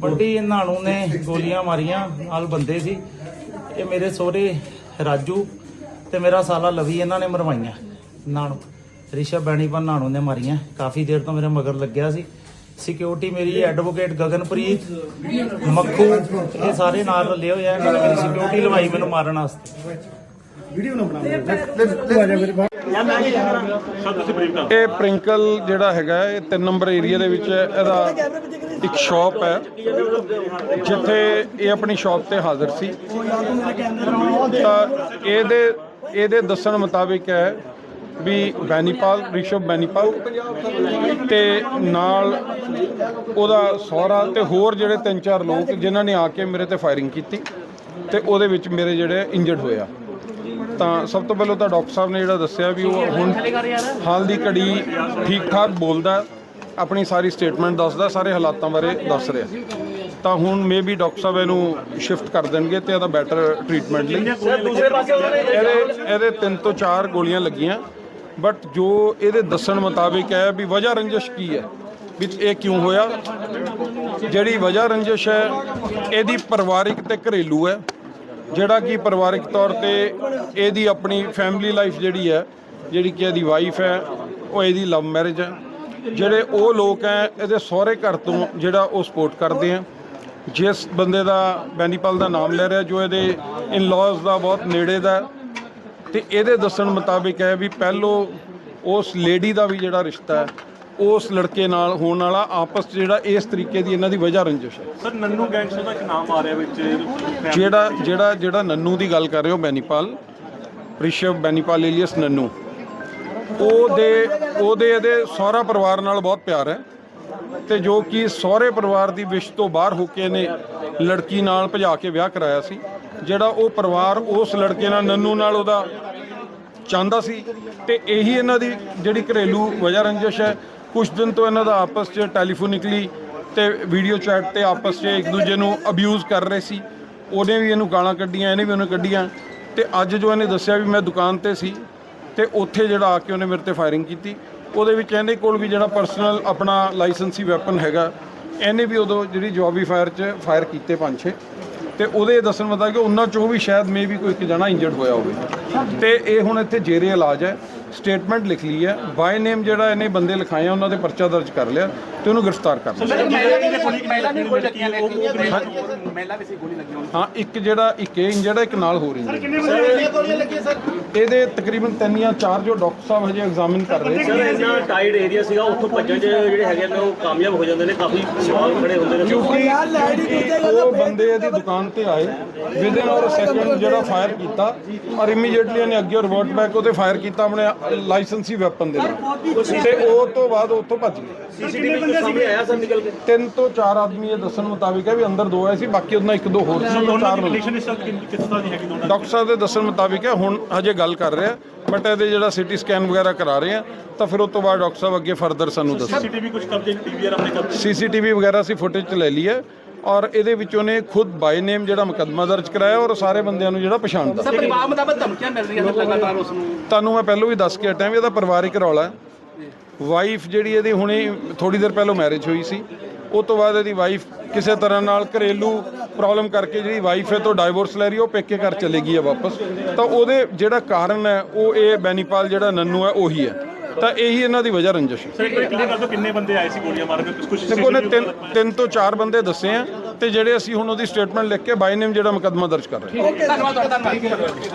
ਵੱਡੀ ਨਾਣੂ ਨੇ ਗੋਲੀਆਂ ਮਾਰੀਆਂ, ਨਾਲ ਬੰਦੇ ਸੀ। ਇਹ ਮੇਰੇ ਸਹੁਰੇ ਰਾਜੂ ਤੇ ਮੇਰਾ ਸਾਲਾ ਲਵੀ, ਇਹਨਾਂ ਨੇ ਮਰਵਾਈਆਂ ਨਾਣੂ। ਰਿਸ਼ਵ ਬੈਣੀਪਨ ਨਾਣੂ ਨੇ ਮਾਰੀਆਂ। ਕਾਫੀ ਦੇਰ ਤੋਂ ਮੇਰੇ ਮਗਰ ਲੱਗਿਆ ਸੀ। ਸਿਕਿਉਰਿਟੀ ਮੇਰੀ ਐਡਵੋਕੇਟ ਗਗਨਪ੍ਰੀਤ, ਮੱਖੂ, ਇਹ ਸਾਰੇ ਨਾਲ ਰਲੇ ਹੋਏ ਆ। ਇਹਨਾਂ ਨੇ ਮੇਰੀ ਸਿਕਿਉਰਿਟੀ ਲਵਾਈ ਮੈਨੂੰ ਮਾਰਨ ਵਾਸਤੇ। ਇਹ ਪ੍ਰਿੰਕਲ ਜਿਹੜਾ ਹੈਗਾ ਹੈ, ਇਹ 3 ਨੰਬਰ ਏਰੀਆ ਦੇ ਵਿੱਚ ਇਹਦਾ ਇੱਕ ਸ਼ਾਪ ਹੈ ਜਿੱਥੇ ਇਹ ਆਪਣੀ ਸ਼ਾਪ ਤੇ ਹਾਜ਼ਰ ਸੀ। ਤਾਂ ਇਹਦੇ ਇਹਦੇ ਦੱਸਣ ਮੁਤਾਬਿਕ ਹੈ ਵੀ ਬੈਨੀਪਾਲ ਰਿਸ਼ਵ ਬੈਨੀਪਾਲ ਤੇ ਨਾਲ ਉਹਦਾ ਸਹੁਰਾ ਤੇ ਹੋਰ ਜਿਹੜੇ ਤਿੰਨ ਚਾਰ ਲੋਕ ਜਿਨ੍ਹਾਂ ਨੇ ਆ ਕੇ ਮੇਰੇ ਤੇ ਫਾਇਰਿੰਗ ਕੀਤੀ ਤੇ ਉਹਦੇ ਵਿੱਚ ਮੇਰੇ ਜਿਹੜੇ ਇੰਜਰਡ ਹੋਇਆ ਤਾਂ ਸਭ ਤੋਂ ਪਹਿਲਾਂ ਤਾਂ ਡਾਕਟਰ ਸਾਹਿਬ ਨੇ ਜਿਹੜਾ ਦੱਸਿਆ ਵੀ ਉਹ ਹੁਣ ਹਾਲ ਦੀ ਘੜੀ ਠੀਕ ਠਾਕ ਬੋਲਦਾ, ਆਪਣੀ ਸਾਰੀ ਸਟੇਟਮੈਂਟ ਦੱਸਦਾ, ਸਾਰੇ ਹਾਲਾਤਾਂ ਬਾਰੇ ਦੱਸ ਰਿਹਾ। ਤਾਂ ਹੁਣ ਮੇਬੀ ਡਾਕਟਰ ਸਾਹਿਬ ਇਹਨੂੰ ਸ਼ਿਫਟ ਕਰ ਦੇਣਗੇ ਤੇ ਇਹਦਾ ਬੈਟਰ ਟ੍ਰੀਟਮੈਂਟ ਲਈ। ਇਹਦੇ ਇਹਦੇ ਤਿੰਨ ਤੋਂ ਚਾਰ ਗੋਲੀਆਂ ਲੱਗੀਆਂ ਬਟ ਜੋ ਇਹਦੇ ਦੱਸਣ ਮੁਤਾਬਿਕ ਹੈ ਵੀ ਵਜ੍ਹਾ ਰੰਜਿਸ਼ ਕੀ ਹੈ ਵਿੱਚ ਇਹ ਕਿਉਂ ਹੋਇਆ? ਜਿਹੜੀ ਵਜ੍ਹਾ ਰੰਜਿਸ਼ ਹੈ, ਇਹਦੀ ਪਰਿਵਾਰਿਕ ਤੇ ਘਰੇਲੂ ਹੈ। ਜਿਹੜਾ ਕਿ ਪਰਿਵਾਰਿਕ ਤੌਰ ਤੇ ਇਹਦੀ ਆਪਣੀ ਫੈਮਿਲੀ ਲਾਈਫ ਜਿਹੜੀ ਹੈ ਜਿਹੜੀ ਕਿ ਇਹਦੀ ਵਾਈਫ ਹੈ ਉਹ ਇਹਦੀ ਲਵ ਮੈਰਿਜ ਹੈ। ਜਿਹੜੇ ਉਹ ਲੋਕ ਹੈ ਇਹਦੇ ਸਹੁਰੇ ਘਰ ਤੋਂ ਜਿਹੜਾ ਉਹ ਸਪੋਰਟ ਕਰਦੇ ਆ ਜਿਸ ਬੰਦੇ ਦਾ ਬੈਨੀਪਾਲ ਦਾ ਨਾਮ ਲੈ ਰਿਹਾ ਜੋ ਇਹਦੇ ਇਨ-ਲॉज ਦਾ ਬਹੁਤ ਨੇੜੇ ਦਾ ਹੈ, ਤੇ ਇਹਦੇ ਦੱਸਣ ਮੁਤਾਬਿਕ ਹੈ ਵੀ ਪਹਿਲੋਂ ਉਸ ਲੇਡੀ ਦਾ ਵੀ ਜਿਹੜਾ ਰਿਸ਼ਤਾ ਹੈ ਉਸ ਲੜਕੇ ਨਾਲ ਹੋਣ ਵਾਲਾ ਆਪਸ 'ਚ ਜਿਹੜਾ ਇਸ ਤਰੀਕੇ ਦੀ ਇਹਨਾਂ ਦੀ ਵਜ੍ਹਾ ਰੰਜਿਸ਼ ਹੈ। ਸਰ ਨੰਨੂ ਗੈਂਗਸਟਰ ਦਾ ਇੱਕ ਨਾਮ ਆ ਰਿਹਾ ਵਿੱਚ? ਜਿਹੜਾ ਜਿਹੜਾ ਜਿਹੜਾ ਨੰਨੂ ਦੀ ਗੱਲ ਕਰ ਰਹੇ ਹੋ ਬੈਨੀਪਾਲ ਰਿਸ਼ਵ ਬੈਨੀਪਾਲ ਏਲੀਅਸ ਨੰਨੂ ਉਹਦੇ ਉਹਦੇ ਇਹਦੇ ਸਹੁਰਾ ਪਰਿਵਾਰ ਨਾਲ ਬਹੁਤ ਪਿਆਰ ਹੈ ਤੇ ਜੋ ਕਿ ਸਹੁਰੇ ਪਰਿਵਾਰ ਦੀ ਵਿਸ਼ ਤੋਂ ਬਾਹਰ ਹੋ ਕੇ ਇਹਨੇ ਲੜਕੀ ਨਾਲ ਭਜਾ ਕੇ ਵਿਆਹ ਕਰਾਇਆ ਸੀ ਜਿਹੜਾ ਉਹ ਪਰਿਵਾਰ ਉਸ ਲੜਕੇ ਨਾਲ ਨੰਨੂ ਨਾਲ ਉਹਦਾ ਚਾਹੁੰਦਾ ਸੀ ਤੇ ਇਹੀ ਇਹਨਾਂ ਦੀ ਜਿਹੜੀ ਘਰੇਲੂ ਵਜ੍ਹਾ ਰੰਜਿਸ਼ ਹੈ ਕੁਝ ਦਿਨ ਤੋਂ ਇਹਨਾਂ ਦਾ ਆਪਸ 'ਚ ਟੈਲੀਫੋਨਿਕਲੀ ਤੇ ਵੀਡੀਓ ਚੈਟ ਤੇ ਆਪਸ 'ਚ ਇੱਕ ਦੂਜੇ ਨੂੰ ਅਬਿਊਜ਼ ਕਰ ਰਹੇ ਸੀ। ਉਹਨੇ ਵੀ ਇਹਨੂੰ ਗਾਲਾਂ ਕੱਢੀਆਂ, ਇਹਨੇ ਵੀ ਉਹਨੂੰ ਕੱਢੀਆਂ। ਤੇ ਅੱਜ ਜੋ ਇਹਨੇ ਦੱਸਿਆ ਵੀ ਮੈਂ ਦੁਕਾਨ ਤੇ ਸੀ ਤੇ ਉੱਥੇ ਜਿਹੜਾ ਆ ਕੇ ਉਹਨੇ ਮੇਰੇ ਤੇ ਫਾਇਰਿੰਗ ਕੀਤੀ। ਉਹਦੇ ਵਿੱਚ ਇਹਦੇ ਕੋਲ ਵੀ ਜਿਹੜਾ ਪਰਸਨਲ ਆਪਣਾ ਲਾਇਸੈਂਸੀ ਵੈਪਨ ਹੈਗਾ, ਇਹਨੇ ਵੀ ਉਦੋਂ ਜਿਹੜੀ ਜਵਾਬੀ ਫਾਇਰ 'ਚ ਫਾਇਰ ਕੀਤੇ ਪੰਜ ਛੇ। ਤੇ ਉਹਦੇ ਦੱਸਣ ਮੁਤਾਬਕ ਉਹਨਾਂ ਚੋਂ ਵੀ ਸ਼ਾਇਦ ਮੇਬੀ ਕੋਈ ਇੱਕ ਜਣਾ ਇੰਜਰਡ ਹੋਇਆ ਹੋਵੇ। ਤੇ ਇਹ ਹੁਣ ਇੱਥੇ ਜੇਰੇ ਇਲਾਜ ਹੈ। ਸਟੇਟਮੈਂਟ ਲਿਖ ਲਈ ਹੈ ਬਾਈ ਨੇਮ ਜਿਹੜਾ ਇਹਨੇ ਬੰਦੇ ਲਿਖਾਏ ਆ ਉਹਨਾਂ ਦੇ ਪਰਚਾ ਦਰਜ ਕਰ ਲਿਆ ਤੇ ਉਹਨੂੰ ਗ੍ਰਿਫਤਾਰ ਕਰ ਲਿਆ। ਹਾਂ ਇੱਕ ਜਿਹੜਾ ਇੱਕ ਇਹ ਹੈ ਇੱਕ ਨਾਲ ਹੋਰ ਇੰਜਰਡ ਇਹਦੇ ਤਕਰੀਬਨ ਤਿੰਨ ਜਾਂ ਚਾਰ ਜੋ ਡਾਕਟਰ ਸਾਹਿਬ ਹਜੇ ਐਗਜ਼ਾਮਿਨ ਕਰ ਰਹੇ ਸਰ ਇੰਨਾ ਟਾਈਡ ਏਰੀਆ ਸੀਗਾ ਉੱਥੋਂ ਭੱਜਣ 'ਚ ਜਿਹੜੇ ਹੈਗੇ ਨੇ ਉਹ ਕਾਮਯਾਬ ਹੋ ਜਾਂਦੇ ਨੇ ਕਾਫੀ ਸਵਾਲ ਖੜੇ ਹੁੰਦੇ ਨੇ। ਕਿਉਂਕਿ ਉਹ ਬੰਦੇ ਇਹਦੀ ਦੁਕਾਨ ਤੇ ਆਏ ਵਿਦਿਨ ਔਰ ਸੈਕਿੰਡ ਜਿਹੜਾ ਫਾਇਰ ਕੀਤਾ ਔਰ ਇਮੀਡੀਏਟਲੀ ਇਹਨੇ ਅੱਗੇ ਰਿਵਰਟ ਬੈਕ ਉਹਤੇ ਫਾਇਰ ਕੀਤਾ ਆਪਣੇ ਲਾਇਸੈਂਸੀ ਵੈਪਨ ਦੇ ਨਾਲ। ਤੇ ਉਹ ਤੋਂ ਬਾਅਦ ਉੱਥੋਂ ਭੱਜ ਗਏ। ਸੀਸੀਟੀਵੀ ਤੋਂ ਸਾਹਮਣੇ ਆਇਆ ਸਰ ਨਿਕਲ ਕੇ। ਤਿੰਨ ਤੋਂ ਚਾਰ ਆਦਮੀ ਇਹ ਦੱਸਣ ਮੁਤਾਬਿਕ ਹੈ ਵੀ ਅੰਦਰ ਦੋ ਆਏ ਸੀ ਬਾਕੀ ਉਹਨਾਂ ਇੱਕ ਦੋ ਹੋਰ ਸੀ ਚਾਰ ਦੋਨਾਂ ਡਾਕਟਰ ਸਾਹਿਬ ਦੇ ਦੱਸਣ ਮੁਤਾਬਿਕ ਹੈ ਹੁਣ ਹਜੇ ਗੱਲ ਕਰ ਰਿਹਾ ਬਟ ਇਹਦੇ ਜਿਹੜਾ ਸਿਟੀ ਸਕੈਨ ਵਗੈਰਾ ਕਰਾ ਰਹੇ ਆ ਤਾਂ ਫਿਰ ਉਸ ਤੋਂ ਬਾਅਦ ਡਾਕਟਰ ਸਾਹਿਬ ਅੱਗੇ ਫਰਦਰ ਸਾਨੂੰ ਦੱਸਣ ਸੀਸੀਟੀਵੀ ਕੁਝ ਕਬਜ਼ੇ ਟੀਵੀਆਰ ਆਪਣੇ ਕਬਜ਼ੇ ਸੀਸੀਟੀਵੀ ਵਗੈਰਾ ਅਸੀਂ ਫੁਟੇਜ ਚ ਲੈ ਲਈ ਹੈ। ਔਰ ਇਹਦੇ ਵਿੱਚ ਉਹਨੇ ਖੁਦ ਬਾਈ ਨੇਮ ਜਿਹੜਾ ਮੁਕੱਦਮਾ ਦਰਜ ਕਰਾਇਆ ਔਰ ਸਾਰੇ ਬੰਦਿਆਂ ਨੂੰ ਜਿਹੜਾ ਪਛਾਣਦਾ ਪਰਿਵਾਰ ਮੁਤਾਬਕ ਧਮਕੀਆਂ ਮਿਲ ਰਹੀਆਂ ਸਰ ਲਗਾਤਾਰ ਉਸ ਨੂੰ। ਤੁਹਾਨੂੰ ਮੈਂ ਪਹਿਲਾਂ ਵੀ ਦੱਸ ਕੇ ਹਟਿਆ ਵੀ ਇਹਦਾ ਪਰਿਵਾਰਿਕ ਰੌਲਾ ਹੈ। ਵਾਈਫ ਜਿਹੜੀ ਇਹਦੀ ਹੁਣੇ ਥੋੜੀ ਦੇਰ ਪਹਿਲਾਂ ਮੈਰਿਜ ਹੋਈ ਸੀ। ਉਹ ਤੋਂ ਬਾਅਦ ਇਹਦੀ ਵਾਈਫ ਕਿਸੇ ਤਰ੍ਹਾਂ ਨਾਲ ਘਰੇਲੂ ਪ੍ਰੋਬਲਮ ਕਰਕੇ ਜਿਹੜੀ ਵਾਈਫ ਹੈ ਤੋਂ ਡਾਈਵੋਰਸ ਲੈ ਰਹੀ ਹੈ, ਉਹ ਪੇਕੇ ਘਰ ਚਲੇ ਗਈ ਹੈ ਵਾਪਸ। ਤਾਂ ਉਹਦੇ ਜਿਹੜਾ ਕਾਰਨ ਹੈ ਉਹ ਇਹ ਬੈਨੀਪਾਲ ਜਿਹੜਾ ਨੰਨੂ ਹੈ ਉਹੀ ਹੈ। ਤਾਂ ਇਹੀ ਇਹਨਾਂ ਦੀ ਵਜ੍ਹਾ ਰੰਜਿਸ਼ ਹੈ। ਸਰ ਇੱਕ ਕਲੀਅਰ ਕਰ ਦਿਓ ਕਿੰਨੇ ਬੰਦੇ ਆਏ ਸੀ ਗੋਲੀਆਂ ਮਾਰ ਕੇ ਕੁਝ ਦੇਖੋ ਉਹਨੇ ਤਿੰਨ ਤਿੰਨ ਤੋਂ ਚਾਰ ਬੰਦੇ ਦੱਸੇ ਆ ਤੇ ਜਿਹੜੇ ਅਸੀਂ ਹੁਣ ਉਹਦੀ ਸਟੇਟਮੈਂਟ ਲਿਖ ਕੇ ਬਾਈ ਨੇਮ ਜਿਹੜਾ ਮੁਕੱਦਮਾ ਦਰਜ ਕਰ ਰਹੇ ਹਾਂ। ਧੰਨਵਾਦ ਤੁਹਾਡਾ ਧੰਨਵਾਦ।